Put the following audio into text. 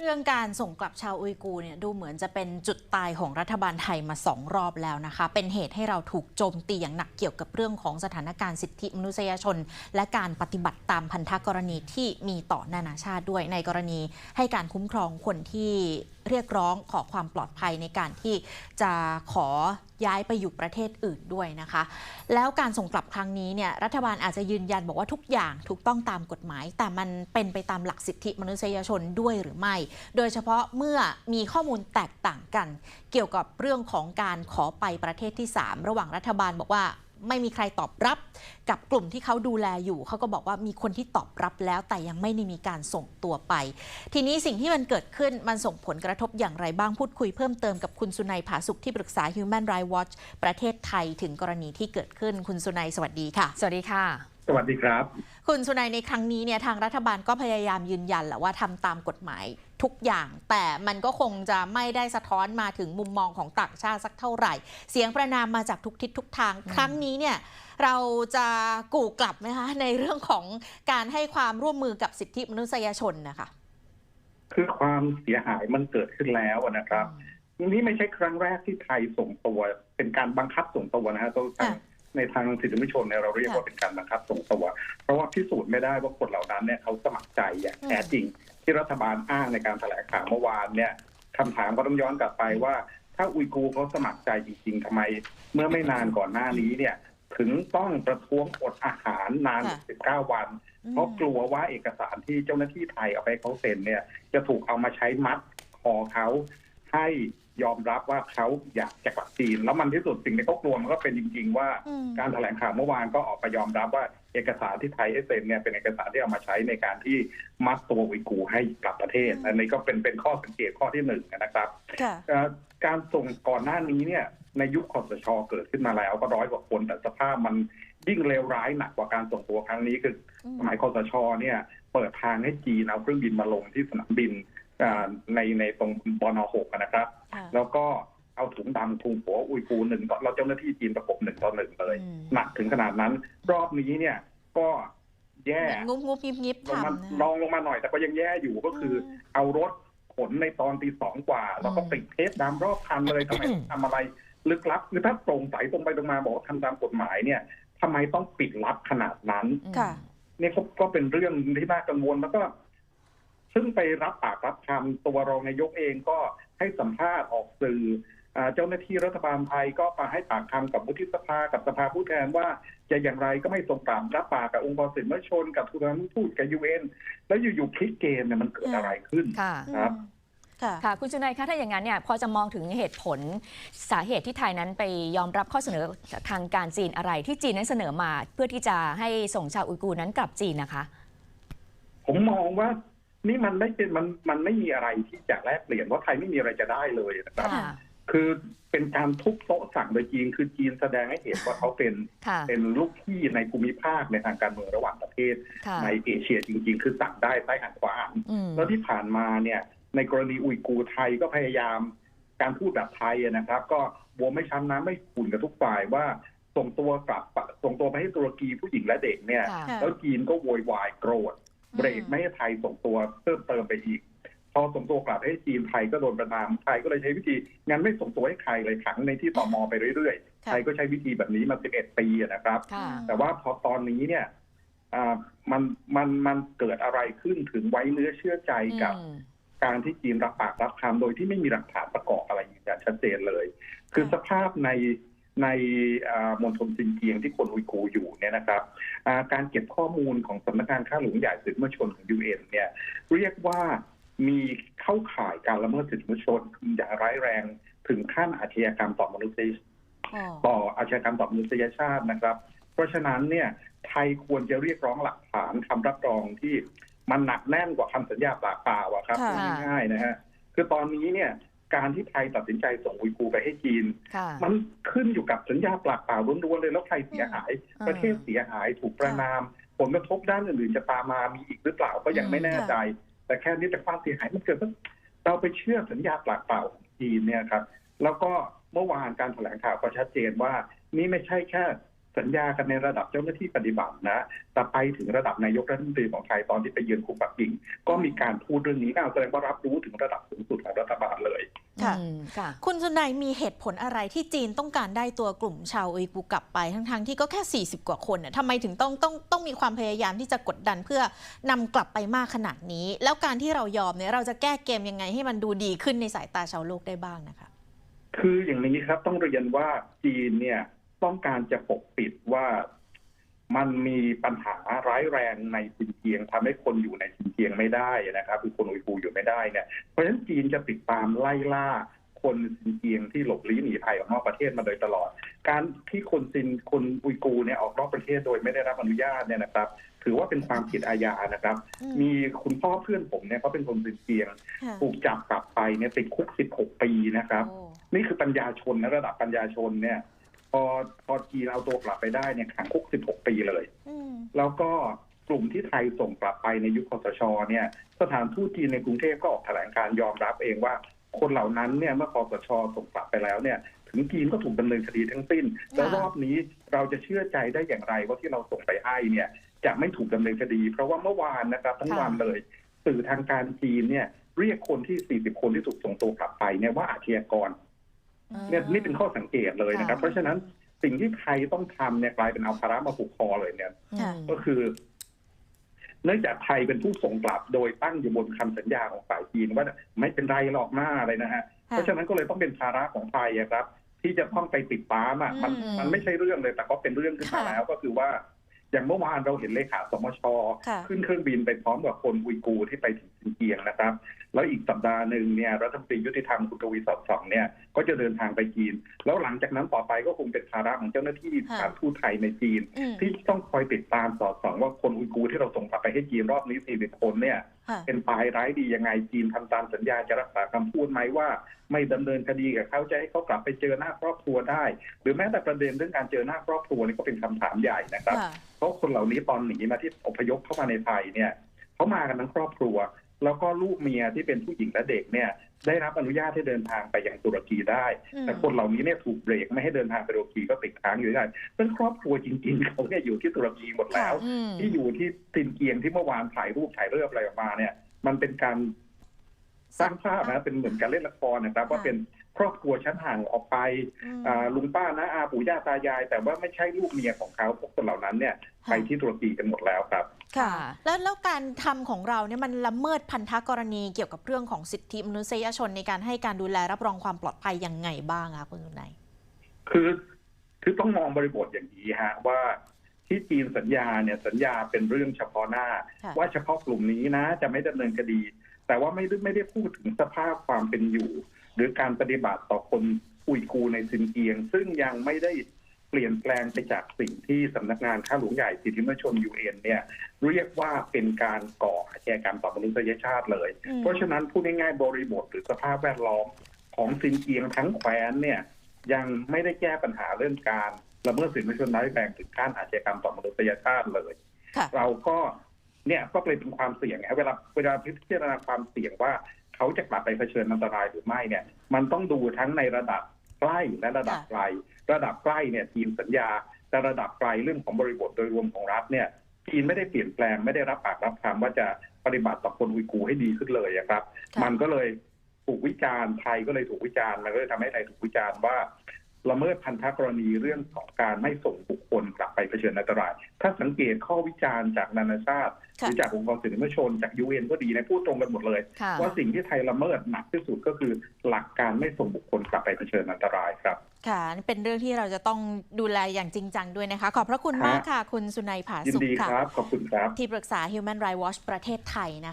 เรื่องการส่งกลับชาวอุยกูร์เนี่ยดูเหมือนจะเป็นจุดตายของรัฐบาลไทยมาสองรอบแล้วนะคะ เป็นเหตุให้เราถูกโจมตีอย่างหนักเกี่ยวกับเรื่องของสถานการณ์สิทธิมนุษยชน และการปฏิบัติตามพันธกรณีที่มีต่อนานาชาติด้วยในกรณีให้การคุ้มครองคนที่ เรียกร้องขอความปลอดภัยในการที่จะขอย้ายไปอยู่ประเทศอื่นด้วยนะคะ แล้วการส่งกลับครั้งนี้เนี่ยรัฐบาลอาจจะยืนยันบอกว่าทุกอย่างถูกต้องตามกฎหมาย แต่มันเป็นไปตามหลักสิทธิมนุษยชนด้วยหรือไม่ โดยเฉพาะเมื่อมีข้อมูลแตกต่างกัน เกี่ยวกับเรื่องของการขอไปประเทศที่ 3 ระหว่างรัฐบาลบอกว่า ไม่มีใครตอบรับ กับกลุ่มที่เขาดูแลอยู่ เขาก็บอกว่ามีคนที่ตอบรับแล้ว แต่ยังไม่ได้มีการส่งตัวไป ทีนี้สิ่งที่มันเกิดขึ้นมันส่งผลกระทบอย่างไรบ้างพูดคุยเพิ่มเติมกับคุณสุนัยผาสุขที่ปรึกษา Human Rights Watch ประเทศไทยถึงกรณีที่เกิดขึ้นคุณสุนัยสวัสดีค่ะ สวัสดีค่ะสวัสดีครับ คุณสุนัยในครั้งนี้เนี่ยทางรัฐบาลก็พยายามยืนยันแหละว่าทำตามกฎหมาย ทุกอย่างแต่มันก็คงจะไม่ได้สะท้อนมาถึงมุมมองของต่างชาติสักเท่าไหร่ เสียงประนามมาจากทุกทิศทุกทาง ครั้งนี้เนี่ยเราจะกู่กลับไหมคะในเรื่องของการให้ความร่วมมือกับสิทธิมนุษยชนนะคะคือความเสียหายมันเกิดขึ้นแล้วนะครับนี่ไม่ใช่ครั้งแรกที่ไทยส่งตัว เป็นการบังคับส่งตัวนะฮะตัวทางค่ะในทางสิทธิมนุษยชนเนี่ยเราเรียกว่าค่ะเป็นการบังคับส่งตัว เพราะว่าพิสูจน์ไม่ได้ว่าคนเหล่านั้นเนี่ยเขาสมัครใจอย่างแท้จริง ที่รัฐบาลอ้างในการแถลงข่าวเมื่อวานเนี่ยคำถามก็ต้องย้อนกลับไปว่า ถ้าอุยกูร์เขาสมัครใจจริง ๆทำไม เมื่อไม่นานก่อนหน้านี้เนี่ย ถึงต้องประท้วงอดอาหารนานค่ะ19 วัน เพราะกลัวว่าเอกสารที่เจ้าหน้าที่ไทยเอาไปให้เขาเซ็นเนี่ย จะถูกเอามาใช้มัดคอเขาให้ยอมรับว่าเขาอยากจะกลับจีน แล้วมันที่สุดสิ่งที่เขากลัวมันก็เป็นจริง ๆ ว่าอืมการแถลงข่าวเมื่อวานก็ออกไปยอมรับว่า เอกสารที่ไทยให้เซ็นเนี่ยเป็นเอกสารที่เอามาใช้ในการที่มัดตัวอุยกูร์ให้กลับประเทศอืมอันนี้ก็เป็นเป็นข้อสังเกตข้อที่หนึ่งนะครับค่ะเอ่อการส่งก่อนหน้านี้เนี่ยในยุคคอสชเกิดขึ้นมาแล้วก็ร้อยกว่าคนแต่สภาพมันยิ่งเลวร้ายหนักกว่าการส่งตัวครั้งนี้คืออืมสมัยคอสชเนี่ยเปิดทางให้จีนเอาเครื่องบินมาลงที่สนามบินอ่าในในตรงบนหกนะครับค่ะแล้วก็เอาถุงดำคลุมหัวอุยกูร์หนึ่งต่อเราเจ้าหน้าที่จีนประกบหนึ่งต่อหนึ่งเลยอืมหนักถึงขนาดนั้น รอบนี้เนี่ย ก็แย่งุบงุบยิบยิบลงมาทำนะลองลงมาหน่อยแต่ก็ยังแย่อยู่ก็คืออเอารถขนในตอนตีสองกว่า แล้วก็อืมติดเทปดำรอบคันเลยทำไมทำอะไรลึกลับคือถ้าโปร่งใสตรงไปตรงมาบอกว่าทำตามกฎหมายเนี่ยทำไมต้องปิดลับขนาดนั้น ค่ะ เนี่ยก็ก็เป็นเรื่องที่น่ากังวลแล้วก็ ซึ่งไปรับปากรับคำตัวรองนายกเองก็ให้สัมภาษณ์ออกสื่ออ่า เจ้าหน้าที่รัฐบาลไทยก็มาให้ปากคำกับวุฒิสภากับสภาผู้แทนว่า จะอย่างไรก็ไม่ตรงตามรับปากกับองค์กรสิทธิมนุษยชนกับทุนทูตกับยูเอ็นแล้วอยู่ๆพลิกเกมเนี่ยมันเกิดอะไรขึ้นครับค่ะคุณจุนัยคะถ้าอย่างนั้นเนี่ยพอจะมองถึงเหตุผลสาเหตุที่ไทยนั้นไปยอมรับข้อเสนอทางการจีนอะไรที่จีนนั้นเสนอมาเพื่อที่จะให้ส่งชาวอุยกูร์นั้นกลับจีนนะคะ ผมมองว่านี่มันไม่เป็นมันมันไม่มีอะไรที่จะแลกเปลี่ยนว่าไทยไม่มีอะไรจะได้เลยนะครับ ค่ะคือเป็นการทุบโต๊ะสั่งโดยจีนคือจีนแสดงให้เห็นว่าเขาเป็นค่ะ เป็นลูกพี่ในภูมิภาคในทางการเมืองระหว่างประเทศ ค่ะในเอเชียจริง ๆ คือสั่งได้ใต้หันขวาหันอืม แล้วที่ผ่านมาเนี่ยในกรณีอุยกูร์ไทยก็พยายามการพูดแบบไทยอะนะครับ ก็บัวไม่ช้ำน้ำไม่ขุ่นกับทุกฝ่ายว่าส่งตัวกลับส่งตัวไปให้ตุรกีผู้หญิงและเด็กเนี่ย ค่ะค่ะแล้วจีนก็โวยวายโกรธ เบรกไม่ให้ไทยส่งตัวเพิ่มเติมไปอีก พอส่งตัวกลับให้จีนไทยก็โดนประนามไทยก็เลยใช้วิธีงั้นไม่ส่งตัวให้ใครเลยขังในที่ตมไปเรื่อยๆค่ะไทยก็ใช้วิธีแบบนี้มา11ปีอะนะครับค่ะแต่ว่าพอตอนนี้เนี่ยอ่ามันมันมันเกิดอะไรขึ้นถึงไว้เนื้อเชื่อใจกับอืมการที่จีนรับปากรับคำโดยที่ไม่มีหลักฐานประกอบอะไรยืนยันชัดเจนเลย คือสภาพในในอ่ามณฑลซินเจียงที่คนอุยกูร์อยู่เนี่ยนะครับอ่าการเก็บข้อมูลของสำนักงานข้าหลวงใหญ่สิทธิมนุษยชนของยูเอ็นเนี่ย เรียกว่า มีเข้าข่ายการละเมิดสิทธิมนุษยชนอย่างร้ายแรงถึงขั้นอาชญากรรมต่อมนุษยอ๋อต่ออาชญากรรมต่อมนุษยชาตินะครับ เพราะฉะนั้นเนี่ยไทยควรจะเรียกร้องหลักฐานคำรับรองที่มันหนักแน่นกว่าคำสัญญาปากเปล่าอะครับค่ะพูดง่ายๆนะฮะคือตอนนี้เนี่ยการที่ไทยตัดสินใจส่งอุยกูร์ไปให้จีนค่ะมันขึ้นอยู่กับสัญญาปากเปล่าล้วนๆเลยแล้วใครเสียหายอืมประเทศเสียหายถูกประนาม ผลกระทบด้านอื่นๆจะตามมามีอีกหรือเปล่าก็ยังไม่แน่ใจ แต่แค่นี้แต่ความเสียหายมันเกิดว่าเราไปเชื่อสัญญาปากเปล่าของจีนเนี่ยครับ แล้วก็เมื่อวานการแถลงข่าวก็ชัดเจนว่านี่ไม่ใช่แค่ สัญญากันในระดับเจ้าหน้าที่ปฏิบัตินะแต่ไปถึงระดับนายกรัฐมนตรีของไทยตอนที่ไปเยือนกรุงปักกิ่ง ก็มีการพูดเรื่องนี้อ้าวแสดงว่ารับรู้ถึงระดับสูงสุดของรัฐบาลเลยค่ะอืมค่ะ คุณสุนัยมีเหตุผลอะไรที่จีนต้องการได้ตัวกลุ่มชาวอุยกูร์กลับไปทั้งๆที่ก็แค่ 40 กว่าคนน่ะทำไมถึงต้องต้องต้องมีความพยายามที่จะกดดันเพื่อนำกลับไปมากขนาดนี้ แล้วการที่เรายอมเนี่ยเราจะแก้เกมยังไงให้มันดูดีขึ้นในสายตาชาวโลกได้บ้างนะคะ คืออย่างนี้ครับต้องเรียนว่าจีนเนี่ย ต้องการจะปกปิดว่ามันมีปัญหาร้ายแรงในซินเจียงทำให้คนอยู่ในซินเจียงไม่ได้นะครับคือคนอุยกูร์อยู่ไม่ได้เนี่ยเพราะฉะนั้นจีนจะติดตามไล่ล่าคนซินเจียงที่หลบลี้หนีภัยออกนอกประเทศมาโดยตลอด การที่คนซินคนอุยกูร์เนี่ยออกนอกประเทศโดยไม่ได้รับอนุญาตเนี่ยนะครับ ถือว่าเป็นความผิดอาญานะครับอืมมีคุณพ่อเพื่อนผมเนี่ยเขาเป็นคนซินเจียงค่ะถูกจับกลับไปเนี่ยติดคุก 16 ปีนะครับโอ้นี่คือปัญญาชนนะระดับปัญญาชนเนี่ยพ อพอจีนเอาตัวกลับไปได้เนี่ยขังคุก 16 ปีเลยอืมแล้วก็กลุ่มที่ไทยส่งกลับไปในยุคคสชเนี่ย สถานทูตจีนในกรุงเทพก็ออกแถลงการยอมรับเองว่า คนเหล่านั้นเนี่ยเมื่อคสชส่งกลับไปแล้วเนี่ย ถึงจีนก็ถูกดำเนินคดีทั้งสิ้น แล้วรอบนี้เราจะเชื่อใจได้อย่างไรว่าที่เราส่งไปให้เนี่ยจะไม่ถูกดำเนินคดี เพราะว่าเมื่อวานนะครับทั้งวันเลยสื่อทางการจีนเนี่ยเรียกคนที่ 40 คนที่ถูกส่งตัวกลับไปเนี่ยว่าอาชญากร เนี่ยนี่เป็นข้อสังเกตเลยนะครับค่ะเพราะฉะนั้นสิ่งที่ไทยต้องทำเนี่ยกลายเป็นเอาภาระมาผูกคอเลยเนี่ยค่ะก็คือ เนื่องจากไทยเป็นผู้ส่งกลับ โดยตั้งอยู่บนคำสัญญาของฝ่ายจีนว่าไม่เป็นไรหรอกหน้าอะไรนะฮะเพราะฉะนั้นก็เลยต้องเป็นภาระของไทยอะครับ ที่จะต้องไปติดตามอะมันอืมมันไม่ใช่เรื่องเลยแต่ก็เป็นเรื่องขึ้นมาค่ะแล้วก็คือว่าอย่างเมื่อวานเราเห็นเลขาสมชค่ะขึ้นเครื่องบินไปพร้อมกับคนอุยกูร์ที่ไปถึงซิน เจียงนะครับ แล้วอีกสัปดาห์หนึ่งเนี่ยรัฐมนตรียุติธรรมคุณกวีสอดส่องเนี่ยก็จะเดินทางไปจีน แล้วหลังจากนั้นต่อไปก็คงเป็นภาระของเจ้าหน้าที่ค่ะสถานทูตไทยในจีนอืมที่ต้องคอยติดตามสอดส่อง ว่าคนอุยกูร์ที่เราส่งกลับไปให้จีนรอบนี้40คนเนี่ยค่ะเป็นปลายร้ายดียังไงจีนทำตามสัญญาจะรักษาคำพูดไหมว่าไม่ดำเนินคดีกับเขาจะให้เขากลับไปเจอหน้าครอบครัวได้ หรือแม้แต่ประเด็นเรื่องการเจอหน้าครอบครัวนี่ก็เป็นคำถามใหญ่นะครับค่ะเพราะคนเหล่านี้ตอนหนีมาที่อพยพเข้ามาในไทยเนี่ยเขามากันทั้งครอบครัว แล้วก็ลูกเมียที่เป็นผู้หญิงและเด็กเนี่ยได้รับอนุญาตให้เดินทางไปยังตุรกีได้อืมแต่คนเหล่านี้เนี่ยถูกเบรกไม่ให้เดินทางไปตุรกีก็ติดค้างอยู่ได้เพราะฉะนั้นครอบครัวจริง ๆ เขาเนี่ยอยู่ที่ตุรกีหมดแล้วอืมที่อยู่ที่ตินเกียงที่เมื่อวานถ่ายรูปถ่ายเรื่องอะไรออกมาเนี่ย มันเป็นการสร้างภาพนะเป็นเหมือนการเล่นละครนะครับว่าเป็น ครอบครัวชั้นห่างออกไปอืมอ่าลุงป้านะอาปู่ย่าตายาย แต่ว่าไม่ใช่ลูกเมียของเขาพวกคนเหล่านั้นเนี่ยค่ะไปที่ตุรกีกันหมดแล้วครับ ค่ะค่ะแล้วแล้วการทำของเราเนี่ยมันละเมิดพันธกรณีเกี่ยวกับเรื่องของสิทธิมนุษยชนในการให้การดูแลรับรองความปลอดภัยยังไงบ้างคะคุณสุนัยคือคือต้องมองบริบทอย่างนี้ฮะว่าที่จีนสัญญาเนี่ยสัญญาเป็นเรื่องเฉพาะหน้าค่ะว่าเฉพาะกลุ่มนี้นะ จะไม่ดำเนินคดี แต่ว่าไม่ได้ไม่ได้พูดถึงสภาพความเป็นอยู่ หรือการปฏิบัติต่อคนอุยกูร์ในซินเกียง ซึ่งยังไม่ได้เปลี่ยนแปลงไปจากสิ่งที่สำนักงานข้าหลวงใหญ่สิทธิมนุษยชนยูเอ็นเนี่ยเรียกว่าเป็นการก่ออาชญากรรมต่อมนุษยชาติเลยอืมเพราะฉะนั้นพูดง่ายๆบริบทหรือสภาพแวดล้อมของซินเกียงทั้งแคว้นเนี่ยยังไม่ได้แก้ปัญหาเรื่องการละเมิดสิทธิมนุษยชนร้ายแรงถึงขั้นอาชญากรรมต่อมนุษยชาติเลยค่ะเราก็เนี่ยก็เลยเป็นความเสี่ยงไงเวลาเวลาพิจารณาความเสี่ยงว่า เขาจะกลับไปเผชิญอันตรายหรือไม่เนี่ย มันต้องดูทั้งในระดับใกล้และระดับค่ะไกล ระดับใกล้เนี่ยทีมสัญญา แต่ระดับไกลเรื่องของบริบทโดยรวมของรัฐเนี่ยจีนไม่ได้เปลี่ยนแปลงไม่ได้รับปากรับคำว่าจะปฏิบัติต่อคนอุยกูร์ให้ดีขึ้นเลยอะครับค่ะมันก็เลยถูกวิจารณ์ไทยก็เลยถูกวิจารณ์มันก็เลยทำให้ไทยถูกวิจารณ์ว่า ละเมิดพันธกรณีเรื่องของการไม่ส่งบุคคลกลับไปเผชิญอันตราย ถ้าสังเกตข้อวิจารณ์จากนานาชาติหค่ะรือจากองค์กรสิทธิมนุษยชนจากยูเอ็นก็ดีในะพูดตรงกันหมดเลยค่ะว่าสิ่งที่ไทยละเมิดหนักที่สุดก็คือหลักการไม่ส่งบุคคลกลับไปเผชิญอันตรายครับ ค่ะนี่เป็นเรื่องที่เราจะต้องดูแลอย่างจริงจังด้วยนะคะ ขอบพระคุณฮะมากค่ะ คุณสุนัยผายินสุขดีค่ะครับขอบคุณครับ ที่ปรึกษา Human Rights Watch ประเทศไทยนะคะ